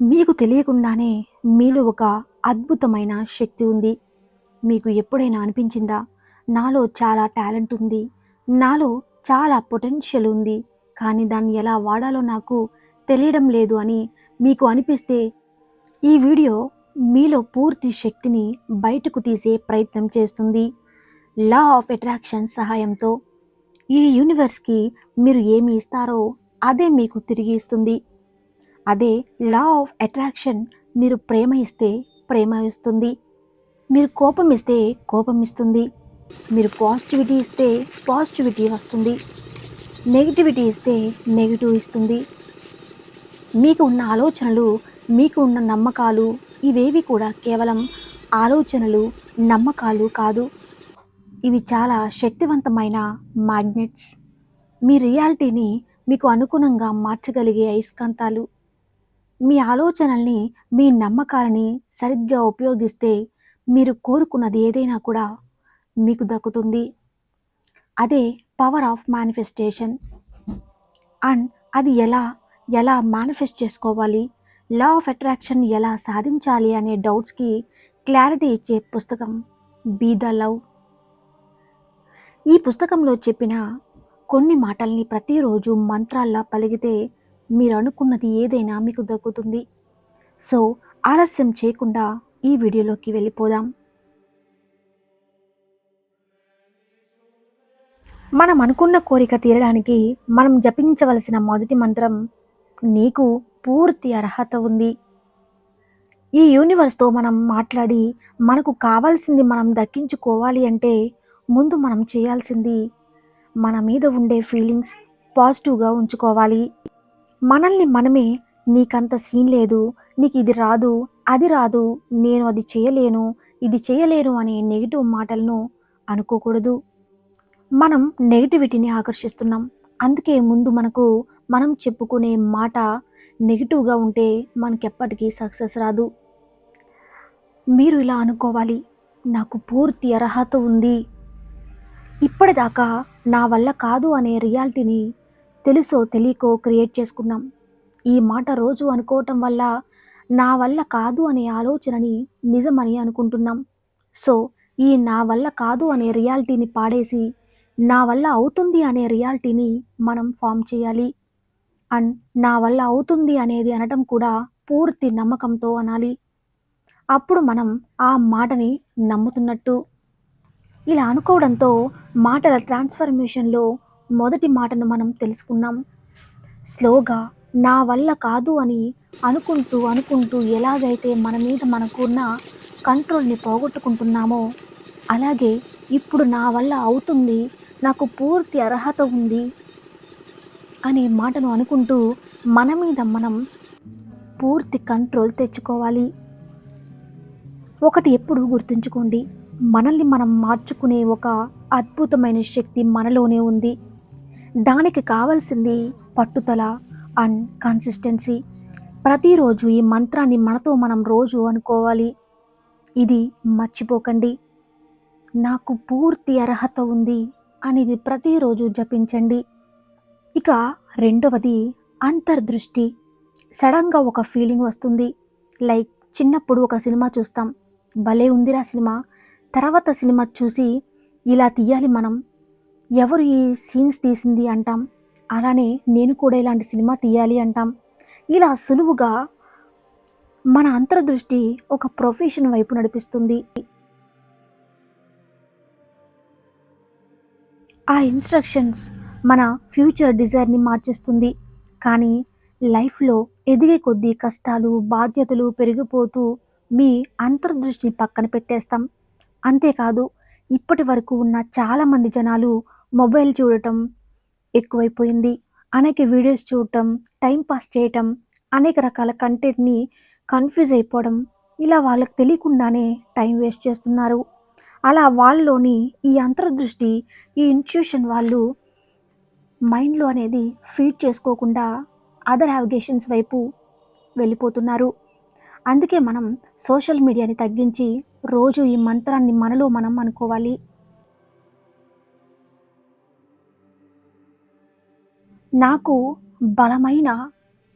మీకు తెలియకుండానే మీలో ఒక అద్భుతమైన శక్తి ఉంది. మీకు ఎప్పుడైనా అనిపించిందా? నాలో చాలా టాలెంట్ ఉంది. నాలో చాలా పొటెన్షియల్ ఉంది. కానీ దాన్ని ఎలా వాడాలో నాకు తెలియడం లేదు అని మీకు అనిపిస్తే ఈ వీడియో మీలో పూర్తి శక్తిని బయటకు తీసే ప్రయత్నం చేస్తుంది. లా ఆఫ్ అట్రాక్షన్ సహాయంతో ఈ యూనివర్స్కి మీరు ఏమి ఇస్తారో అదే మీకు తిరిగి ఇస్తుంది. అదే లా ఆఫ్ అట్రాక్షన్ మీరు ప్రేమ ఇస్తే ప్రేమ ఇస్తుంది. మీరు కోపం ఇస్తే కోపం ఇస్తుంది. మీరు పాజిటివిటీ ఇస్తే పాజిటివిటీ వస్తుంది. నెగిటివిటీ ఇస్తే నెగిటివ్ ఇస్తుంది. మీకు ఉన్న ఆలోచనలు మీకు ఉన్న నమ్మకాలు ఇవేవి కూడా కేవలం ఆలోచనలు నమ్మకాలు కాదు. ఇవి చాలా శక్తివంతమైన మ్యాగ్నెట్స్ మీ రియాలిటీని మీకు అనుగుణంగా మార్చగలిగే అయస్కాంతాలు. మీ ఆలోచనల్ని మీ నమ్మకాలని సరిగ్గా ఉపయోగిస్తే మీరు కోరుకున్నది ఏదైనా కూడా మీకు దక్కుతుంది. అదే పవర్ ఆఫ్ మేనిఫెస్టేషన్. అండ్ అది ఎలా ఎలా మేనిఫెస్ట్ చేసుకోవాలి లా ఆఫ్ అట్రాక్షన్ ఎలా సాధించాలి అనే డౌట్స్కి క్లారిటీ ఇచ్చే పుస్తకం బీ ద లవ్. ఈ పుస్తకంలో చెప్పిన కొన్ని మాటల్ని ప్రతిరోజు మంత్రాల్లా పలిగితే మీరు అనుకున్నది ఏదైనా మీకు దక్కుతుంది. సో ఆలస్యం చేయకుండా ఈ వీడియోలోకి వెళ్ళిపోదాం. మనం అనుకున్న కోరిక తీరడానికి మనం జపించవలసిన మొదటి మంత్రం నీకు పూర్తి అర్హత ఉంది. ఈ యూనివర్స్తో మనం మాట్లాడి మనకు కావాల్సింది మనం దక్కించుకోవాలి అంటే ముందు మనం చేయాల్సింది మన మీద ఉండే ఫీలింగ్స్ పాజిటివ్గా ఉంచుకోవాలి. మనల్ని మనమే నీకంత సీన్ లేదు నీకు ఇది రాదు అది రాదు నేను అది చేయలేను ఇది చేయలేను అనే నెగిటివ్ మాటలను అనుకోకూడదు. మనం నెగిటివిటీని ఆకర్షిస్తున్నాం. అందుకే ముందు మనకు మనం చెప్పుకునే మాట నెగిటివ్గా ఉంటే మనకెప్పటికీ సక్సెస్ రాదు. మీరు ఇలా అనుకోవాలి. నాకు పూర్తి అర్హత ఉంది. ఇప్పటిదాకా నా వల్ల కాదు అనే రియాలిటీని తెలుసో తెలియకో క్రియేట్ చేసుకున్నాం. ఈ మాట రోజు అనుకోవటం వల్ల నా వల్ల కాదు అనే ఆలోచనని నిజమని అనుకుంటున్నాం. సో ఈ నా వల్ల కాదు అనే రియాలిటీని పాడేసి నా వల్ల అవుతుంది అనే రియాలిటీని మనం ఫామ్ చేయాలి. అండ్ నా వల్ల అవుతుంది అనేది అనటం కూడా పూర్తి నమ్మకంతో అనాలి. అప్పుడు మనం ఆ మాటని నమ్ముతున్నట్టు. ఇలా అనుకోవడంతో మాటల ట్రాన్స్ఫర్మేషన్లో మొదటి మాటను మనం తెలుసుకున్నాం. స్లోగా నా వల్ల కాదు అని అనుకుంటూ అనుకుంటూ ఎలాగైతే మన మీద మనకున్న కంట్రోల్ని పోగొట్టుకుంటున్నామో అలాగే ఇప్పుడు నా వల్ల అవుతుంది నాకు పూర్తి అర్హత ఉంది అనే మాటను అనుకుంటూ మన మీద మనం పూర్తి కంట్రోల్ తెచ్చుకోవాలి. ఒకటి ఎప్పుడు గుర్తుంచుకోండి మనల్ని మనం మార్చుకునే ఒక అద్భుతమైన శక్తి మనలోనే ఉంది. దానికి కావాల్సింది పట్టుదల అండ్ కన్సిస్టెన్సీ ప్రతిరోజు ఈ మంత్రాన్ని మనతో మనం రోజు అనుకోవాలి. ఇది మర్చిపోకండి. నాకు పూర్తి అర్హత ఉంది అనేది ప్రతిరోజు జపించండి. ఇక రెండవది అంతర్దృష్టి. సడన్గా ఒక ఫీలింగ్ వస్తుంది. లైక్ చిన్నప్పుడు ఒక సినిమా చూస్తాం. భలే ఉందిరా సినిమా. తర్వాత సినిమా చూసి ఇలా తీయాలి మనం. ఎవరు ఈ సీన్స్ తీసింది అంటాం? అలానే నేను కూడా ఇలాంటి సినిమా తీయాలి అంటాం. ఇలా సులువుగా మన అంతర్దృష్టి ఒక ప్రొఫెషన్ వైపు నడిపిస్తుంది. ఆ ఇన్స్ట్రక్షన్స్ మన ఫ్యూచర్ డిజైర్ని మార్చేస్తుంది. కానీ లైఫ్లో ఎదిగే కొద్దీ కష్టాలు బాధ్యతలు పెరిగిపోతూ మీ అంతర్దృష్టిని పక్కన పెట్టేస్తాం. అంతేకాదు ఇప్పటి వరకు ఉన్న చాలామంది జనాలు మొబైల్ చూడటం ఎక్కువైపోయింది. అనేక వీడియోస్ చూడటం టైం పాస్ చేయటం అనేక రకాల కంటెంట్ని కన్ఫ్యూజ్ అయిపోవడం ఇలా వాళ్ళకి తెలియకుండానే టైం వేస్ట్ చేస్తున్నారు. అలా వాళ్ళలోని ఈ అంతర్దృష్టి ఈ ఇన్స్టిట్యూషన్ వాళ్ళు మైండ్లో అనేది ఫీడ్ చేసుకోకుండా అదర్ హ్యావిగేషన్స్ వైపు వెళ్ళిపోతున్నారు. అందుకే మనం సోషల్ మీడియాని తగ్గించి రోజు ఈ మంత్రాన్ని మనలో మనం అనుకోవాలి. నాకు బలమైన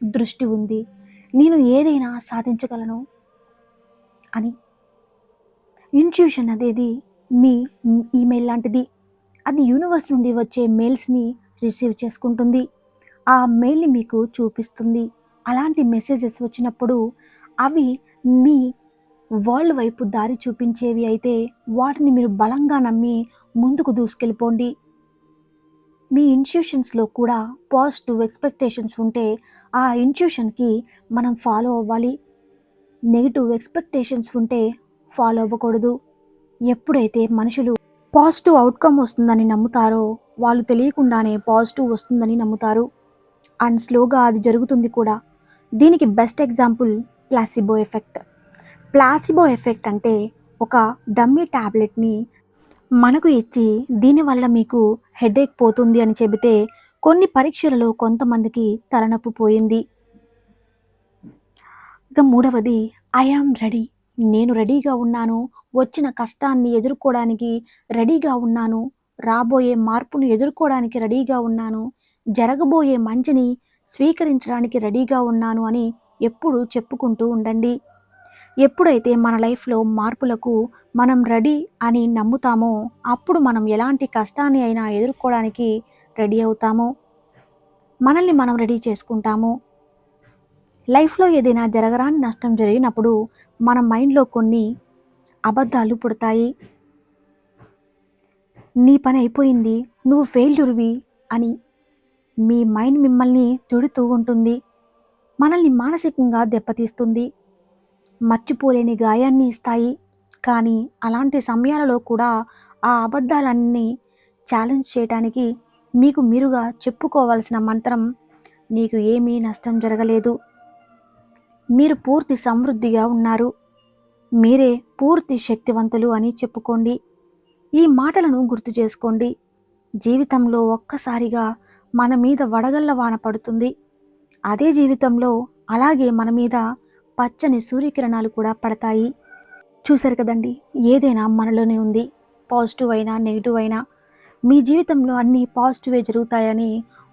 దృష్టి ఉంది. నేను ఏదైనా సాధించగలను అని. ఇన్ట్యూషన్ అనేది మీ ఈమెయిల్ లాంటిది. అది యూనివర్స్ నుండి వచ్చే మెయిల్స్ని రిసీవ్ చేసుకుంటుంది. ఆ మెయిల్ని మీకు చూపిస్తుంది. అలాంటి మెసేజెస్ వచ్చినప్పుడు అవి మీ వరల్డ్ వైపు దారి చూపించేవి అయితే వాటిని మీరు బలంగా నమ్మి ముందుకు దూసుకెళ్ళిపోండి. మీ ఇన్స్టిట్యూషన్స్లో కూడా పాజిటివ్ ఎక్స్పెక్టేషన్స్ ఉంటే ఆ ఇన్స్టిట్యూషన్కి మనం ఫాలో అవ్వాలి. నెగిటివ్ ఎక్స్పెక్టేషన్స్ ఉంటే ఫాలో అవ్వకూడదు. ఎప్పుడైతే మనుషులు పాజిటివ్ అవుట్కమ్ వస్తుందని నమ్ముతారో వాళ్ళు తెలియకుండానే పాజిటివ్ వస్తుందని నమ్ముతారు. అండ్ స్లోగా అది జరుగుతుంది కూడా. దీనికి best example placebo effect placebo effect అంటే ఒక డమ్మీ ట్యాబ్లెట్ని మనకు ఇచ్చి దీనివల్ల మీకు హెడేక్ పోతుంది అని చెబితే కొన్ని పరీక్షలలో కొంతమందికి తలనొప్పి పోయింది. ఇక మూడవది ఐఆమ్ రెడీ నేను రెడీగా ఉన్నాను. వచ్చిన కష్టాన్ని ఎదుర్కోవడానికి రెడీగా ఉన్నాను. రాబోయే మార్పును ఎదుర్కోవడానికి రెడీగా ఉన్నాను. జరగబోయే మంచిని స్వీకరించడానికి రెడీగా ఉన్నాను అని ఎప్పుడూ చెప్పుకుంటూ ఉండండి. ఎప్పుడైతే మన లైఫ్లో మార్పులకు మనం రెడీ అని నమ్ముతామో అప్పుడు మనం ఎలాంటి కష్టాన్ని అయినా ఎదుర్కోవడానికి రెడీ అవుతాము మనల్ని మనం రెడీ చేసుకుంటాము లైఫ్లో ఏదైనా జరగరాని నష్టం జరిగినప్పుడు మన మైండ్లో కొన్ని అబద్ధాలు పుడతాయి. నీ పని అయిపోయింది నువ్వు ఫెయిల్యూర్వి అని మీ మైండ్ మిమ్మల్ని తిడుతూ ఉంటుంది. మనల్ని మానసికంగా దెబ్బతీస్తుంది. మర్చిపోలేని గాయాన్ని ఇస్తాయి. కానీ అలాంటి సమయాలలో కూడా ఆ అబద్ధాలన్నీ ఛాలెంజ్ చేయడానికి మీకు మీరుగా చెప్పుకోవాల్సిన మంత్రం నీకు ఏమీ నష్టం జరగలేదు. మీరు పూర్తి సమృద్ధిగా ఉన్నారు. మీరే పూర్తి శక్తివంతులు అని చెప్పుకోండి. ఈ మాటలను గుర్తు చేసుకోండి. జీవితంలో ఒక్కసారిగా మన మీద వడగళ్ళ వాన పడుతుంది. అదే జీవితంలో అలాగే మన మీద పచ్చని సూర్యకిరణాలు కూడా పడతాయి. చూశారు కదండి ఏదైనా మనలోనే ఉంది. పాజిటివ్ అయినా నెగిటివ్ అయినా మీ జీవితంలో అన్నీ పాజిటివే జరుగుతాయని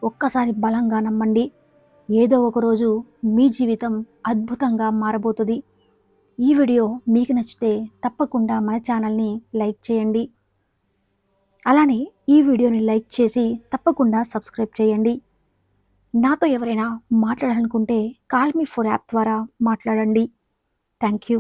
ఒక్కసారి బలంగా నమ్మండి. ఏదో ఒకరోజు మీ జీవితం అద్భుతంగా మారబోతుంది. ఈ వీడియో మీకు నచ్చితే తప్పకుండా మన ఛానల్ని లైక్ చేయండి. అలానే ఈ వీడియోని లైక్ చేసి తప్పకుండా సబ్స్క్రైబ్ చేయండి. నాతో ఎవరైనా మాట్లాడాలనుకుంటే కాల్ మీ ఫోర్ యాప్ ద్వారా మాట్లాడండి. Thank you.